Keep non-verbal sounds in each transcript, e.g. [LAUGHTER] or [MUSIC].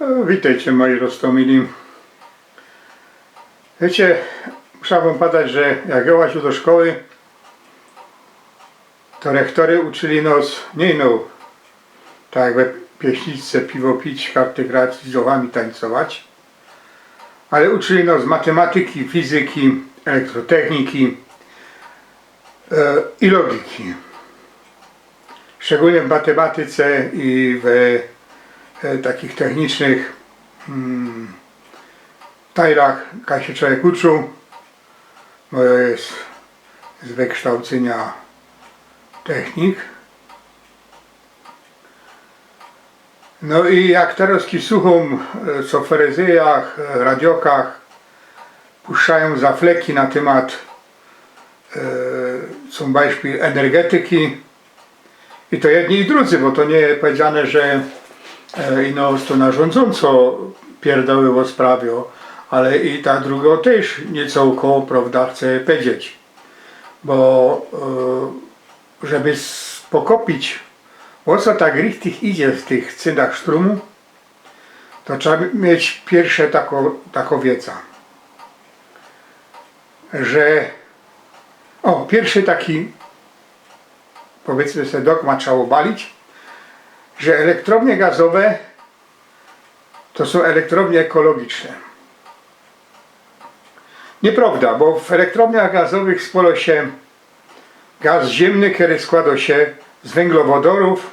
Witajcie moi roztomili. Wiecie, muszę wam padać, że jak ja do szkoły, to rektory uczyli nas, nie no, tak jak we pieśniczce piwo pić, karty grać, z dziołami tańcować, ale uczyli nas matematyki, fizyki, elektrotechniki e, i logiki. Szczególnie w matematyce i w takich technicznych mm, tajlach, jak się człowiek bo jest z wykształcenia technik. No i jak teraz słucham, e, co w ferezyjach, e, radiokach puszczają zafleki na temat e, zum Beispiel energetyki i to jedni i drudzy, bo to nie powiedziane, że e, ino to na rządząco pierdoły o sprawie, ale i ta druga też nieco około, prawda, chce powiedzieć. Bo e, żeby pokopić, o co tak richtig idzie w tych cydach sztrumu, to trzeba mieć pierwsze tako, tako wiedza. Że o, pierwszy taki powiedzmy sobie dogmat trzeba obalić, że elektrownie gazowe to są elektrownie ekologiczne. Nieprawda, bo w elektrowniach gazowych spolo się gaz ziemny, który składa się z węglowodorów,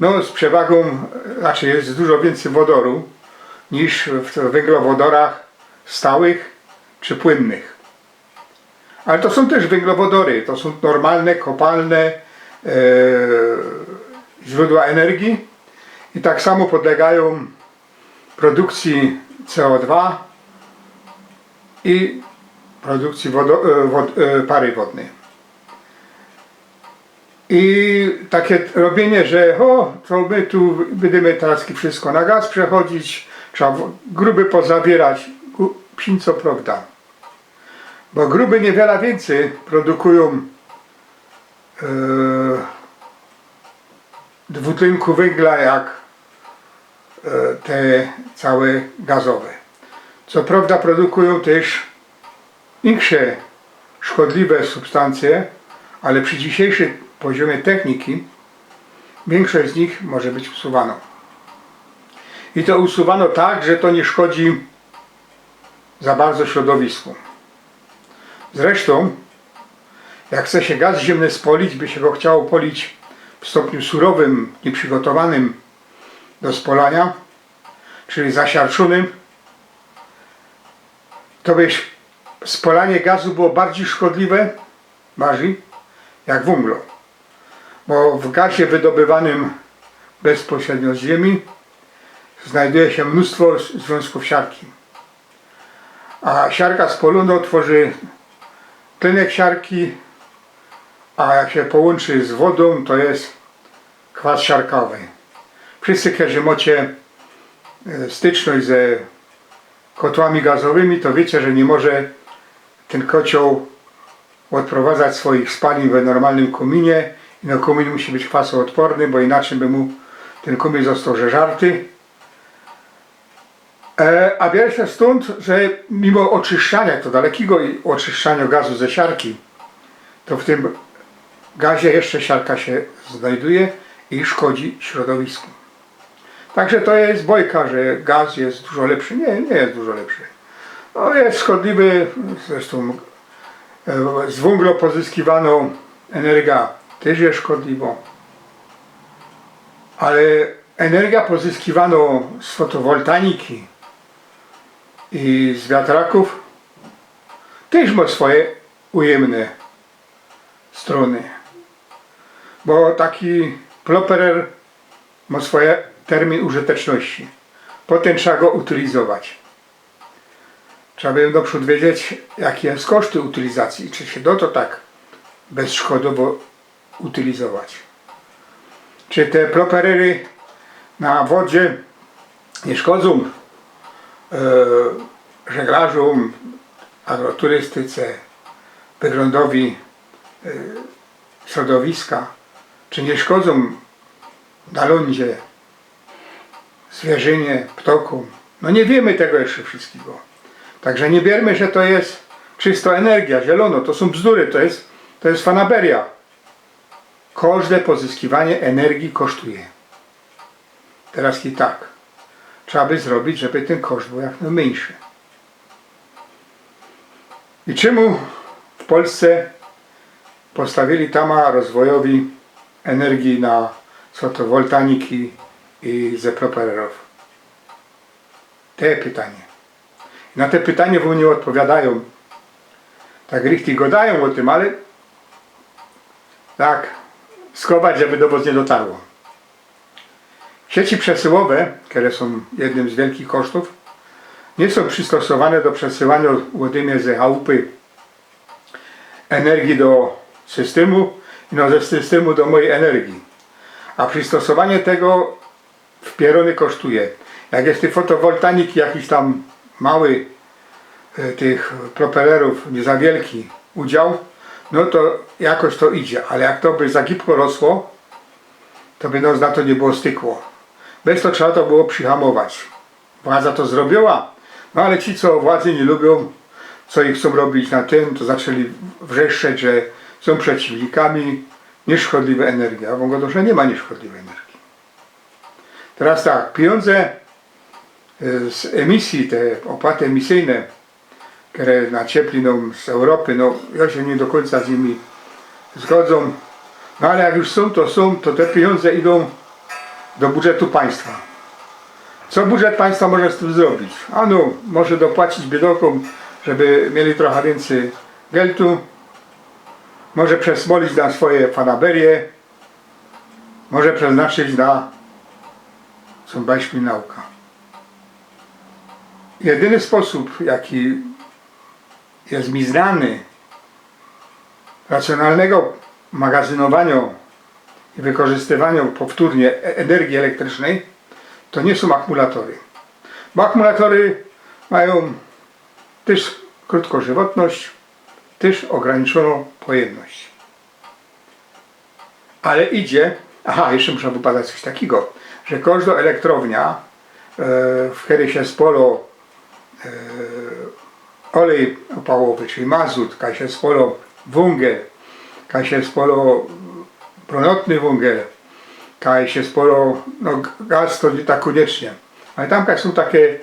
no z przewagą, znaczy jest dużo więcej wodoru niż w węglowodorach stałych czy płynnych. Ale to są też węglowodory, to są normalne, kopalne e, źródła energii i tak samo podlegają produkcji CO2 i produkcji wodo, e, wod, e, pary wodnej. I takie robienie, że o, to my tu będziemy teraz wszystko na gaz przechodzić, trzeba gruby pozabierać. Co prawda. Bo gruby niewiele więcej produkują e, dwutlenku węgla jak e, te całe gazowe. Co prawda produkują też większe szkodliwe substancje, ale przy dzisiejszym poziomie techniki większość z nich może być usuwano. I to usuwano tak, że to nie szkodzi za bardzo środowisku. Zresztą, jak chce się gaz ziemny spolić, by się go chciało polić w stopniu surowym, nieprzygotowanym do spolania, czyli zasiarczonym, to by spalanie gazu było bardziej szkodliwe, bardziej, jak węglo. Bo w gazie wydobywanym bezpośrednio z ziemi znajduje się mnóstwo związków siarki. A siarka z poluną tworzy tlenek siarki, a jak się połączy z wodą, to jest kwas siarkowy. Wszyscy, którzy macie e, styczność ze kotłami gazowymi, to wiecie, że nie może ten kocioł odprowadzać swoich spalin w normalnym kominie i no komin musi być kwasoodporny, bo inaczej by mu ten komin został żeżarty. E, a bierze się stąd, że mimo oczyszczania, to dalekiego oczyszczania gazu ze siarki, to w tym gazie jeszcze siarka się znajduje i szkodzi środowisku. Także to jest bojka, że gaz jest dużo lepszy. Nie, nie jest dużo lepszy. No jest szkodliwy, zresztą e, z węgla pozyskiwano energia też jest szkodliwa. Ale energia pozyskiwana z fotowoltaiki i z wiatraków też ma swoje ujemne strony. Bo taki ploperer ma swoje termin użyteczności. Potem trzeba go utylizować. Trzeba by do przodu wiedzieć, jakie jest koszty utylizacji, czy się da to tak bezszkodowo utylizować. Czy te properery na wodzie nie szkodzą e, żeglarzom, agroturystyce, wyglądowi e, środowiska, czy nie szkodzą na lądzie zwierzynie, ptokom. No nie wiemy tego jeszcze wszystkiego. Także nie bierzmy, że to jest czysto energia, zielono. To są bzdury, to jest, to jest fanaberia. Każde pozyskiwanie energii kosztuje. Teraz i tak. Trzeba by zrobić, żeby ten koszt był jak najmniejszy. I czemu w Polsce postawili tama rozwojowi energii na fotowoltaniki i zepropererów? Te pytanie. Na te pytanie w Unii odpowiadają. Tak richtig gadają o tym, ale tak skować, żeby do nie dotarło. Sieci przesyłowe, które są jednym z wielkich kosztów, nie są przystosowane do przesyłania ładymie ze chałupy energii do systemu no ze systemu do mojej energii. A przystosowanie tego w pierony kosztuje. Jak jest tych fotowoltanik jakiś tam mały e, tych propelerów, nie za wielki udział, no to jakoś to idzie. Ale jak to by za gipko rosło, to by nos na to nie było stykło. Bez to trzeba to było przyhamować. Władza to zrobiła, no ale ci, co władzy nie lubią, co ich chcą robić na tym, to zaczęli wrzeszczeć, że są przeciwnikami nieszkodliwej energii. A w że nie ma nieszkodliwej energii. Teraz tak, pieniądze y, z emisji, te opłaty emisyjne, które naciepli z Europy, no ja się nie do końca z nimi zgodzą. No ale jak już są, to są, to te pieniądze idą do budżetu państwa. Co budżet państwa może z tym zrobić? Ano, może dopłacić biedokom, żeby mieli trochę więcej geltu, może przesmolić na swoje fanaberie, może przeznaczyć na zum Beispiel nauka. Jedyny sposób, jaki jest mi znany racjonalnego magazynowania i wykorzystywania powtórnie e- energii elektrycznej, to nie są akumulatory. Bo akumulatory mają też krótkożywotność, też ograniczoną pojemność. Ale idzie, aha, jeszcze muszę wypadać coś takiego, że każda elektrownia, e, w której się spolo e, olej opałowy, czyli mazut, kaj się spolo węgiel, kaj się spolo brunatny węgiel, kaj się sporo, no gaz to nie tak koniecznie, ale tam są takie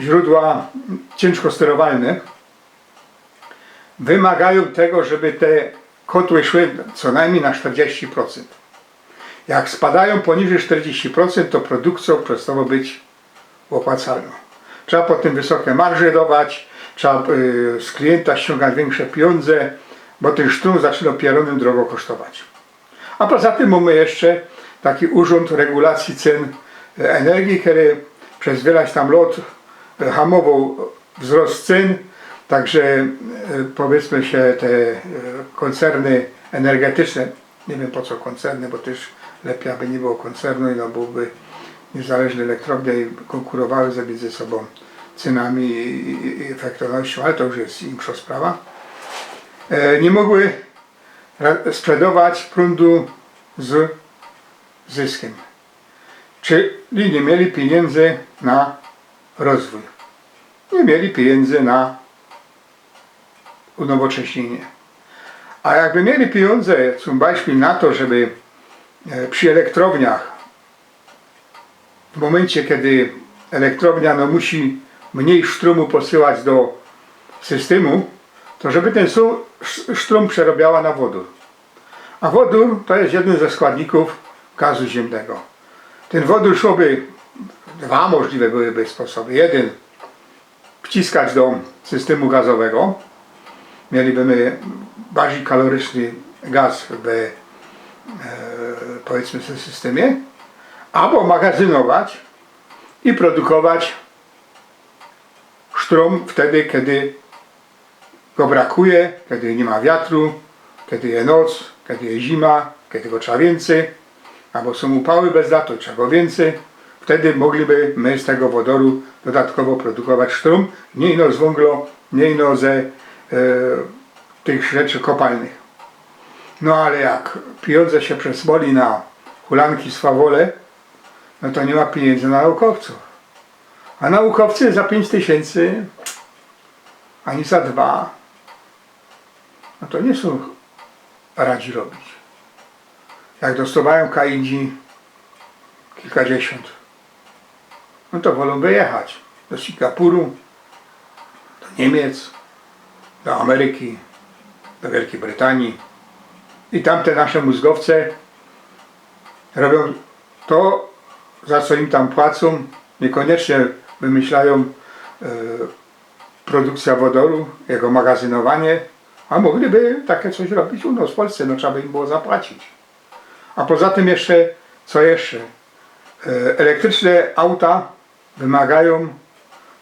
źródła ciężko sterowalne, wymagają tego, żeby te kotły szły co najmniej na 40%. Jak spadają poniżej 40%, to produkcją przestało być opłacalną. Trzeba potem wysokie marże dawać, trzeba y, z klienta ściągać większe pieniądze, bo ten sztrum zaczyna pieronym drogo kosztować. A poza tym mamy jeszcze taki urząd regulacji cen energii, który przez wiele tam lat hamował wzrost cen, także e, powiedzmy się te e, koncerny energetyczne, nie wiem po co koncerny, bo też lepiej aby nie było koncernu no byłby niezależne elektrownie konkurowały ze między sobą cenami i efektywnością, ale to już jest insza sprawa. E, nie mogły sprzedawać prądu z zyskiem. Czyli nie mieli pieniędzy na rozwój. Nie mieli pieniędzy na unowocześnienie. A jakby mieli pieniądze, Beispiel na to, żeby e, przy elektrowniach w momencie, kiedy elektrownia no, musi mniej sztrumu posyłać do systemu, to żeby ten sztrum przerabiała na wodór. A wodór to jest jeden ze składników gazu ziemnego. Ten wodór szłoby, dwa możliwe byłyby sposoby. Jeden, wciskać do systemu gazowego. Mielibyśmy bardziej kaloryczny gaz w e, powiedzmy systemie. Albo magazynować i produkować sztrum wtedy, kiedy go brakuje, kiedy nie ma wiatru, kiedy jest noc, kiedy jest zima, kiedy go trzeba więcej albo są upały bez latu, czego więcej, wtedy mogliby my z tego wodoru dodatkowo produkować sztrum, nie ino z węglo, nie ino ze tych rzeczy kopalnych. No ale jak pieniądze się przesmoli na hulanki swawole, no to nie ma pieniędzy na naukowców. A naukowcy za 5 tysięcy, ani za dwa, no to nie są radzi robić. Jak dostawają kaindzi kilkadziesiąt, no to wolą wyjechać do Singapuru, do Niemiec, do Ameryki, do Wielkiej Brytanii. I tamte nasze mózgowce robią to, za co im tam płacą. Niekoniecznie wymyślają e, produkcja wodoru, jego magazynowanie, a mogliby takie coś robić u nas w Polsce, no trzeba by im było zapłacić. A poza tym jeszcze, co jeszcze? E, Elektryczne auta wymagają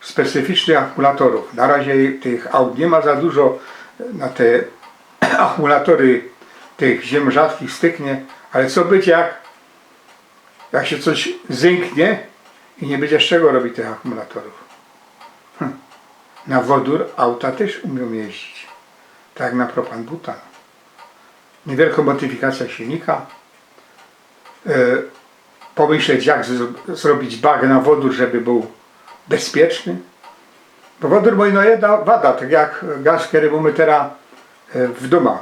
specyficznych akumulatorów. Na razie tych aut nie ma za dużo na te [CLEARS THROAT] akumulatory tych ziem rzadkich styknie, ale co być jak jak się coś zęknie i nie będzie z czego robić tych akumulatorów. Hm. Na wodór auta też umią jeździć. Tak jak na propan butan. Niewielka modyfikacja silnika. E, pomyśleć jak zrobić bag na wodór, żeby był bezpieczny. Bo wodór ma no jedna wada, tak jak gaz, który mamy teraz e, w domu.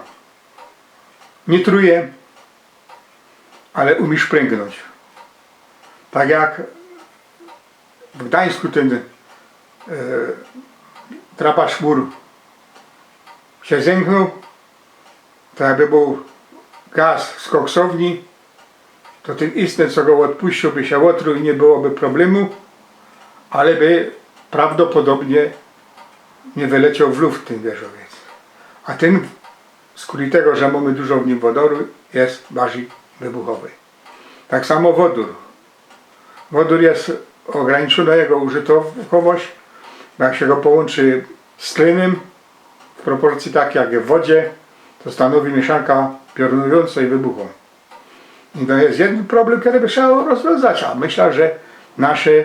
Nie truje, ale umie szpręgnąć. Tak jak w Gdańsku ten e, trapasz mur się zęknął, to jakby był gaz z koksowni, to ten istny, co go odpuścił, by się otruł i nie byłoby problemu, ale by prawdopodobnie nie wyleciał w luft ten wieżowiec. A ten, z tego, że mamy dużo w nim wodoru, jest bardziej wybuchowy. Tak samo wodór. Wodór jest ograniczona jego użytkowość, jak się go połączy z tlenem w proporcji tak jak w wodzie, to stanowi mieszanka piorunująca i wybuchą. I to jest jeden problem, który by trzeba rozwiązać, a myślę, że nasze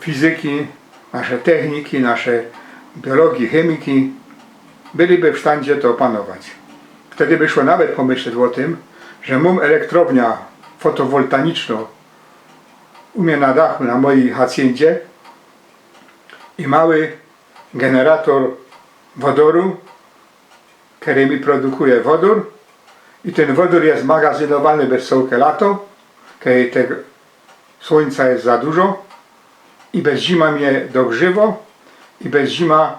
fizyki, nasze techniki, nasze biologii, chemiki byliby w stanie to opanować. Wtedy by szło nawet pomyśleć o tym, że mam elektrownia fotowoltaiczną u mnie na dachu, na mojej haciendzie i mały generator wodoru, który mi produkuje wodór i ten wodór jest magazynowany bez całe lato, kiedy tego słońca jest za dużo i bez zima mnie dogrzywo i bez zima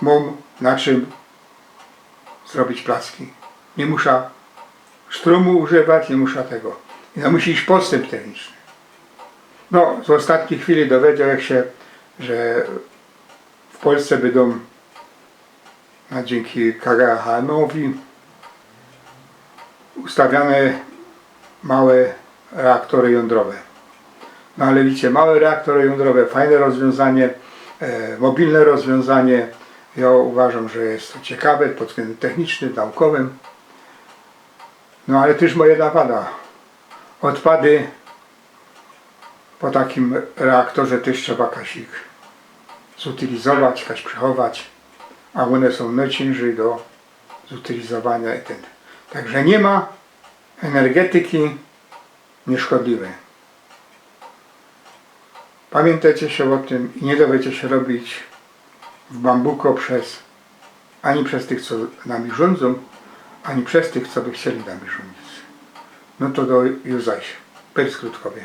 mam na czym zrobić placki. Nie muszę sztrumu używać, nie muszę tego. I no musi iść postęp techniczny. No, z ostatniej chwili dowiedział się, że w Polsce będą a dzięki KGHM-owi ustawiane małe reaktory jądrowe. No ale widzicie, małe reaktory jądrowe, fajne rozwiązanie, e, mobilne rozwiązanie. Ja uważam, że jest to ciekawe pod względem technicznym, naukowym. No ale też ma jedna wada. Odpady po takim reaktorze też trzeba kasik zutylizować, kaś przechować, a one są najciężej do zutylizowania. Także nie ma energetyki nieszkodliwej. Pamiętajcie się o tym i nie dowiecie się robić w bambuko przez ani przez tych, co nami rządzą, ani przez tych, co by chcieli nami rządzić. No to do już zaś. Per skrótkowie.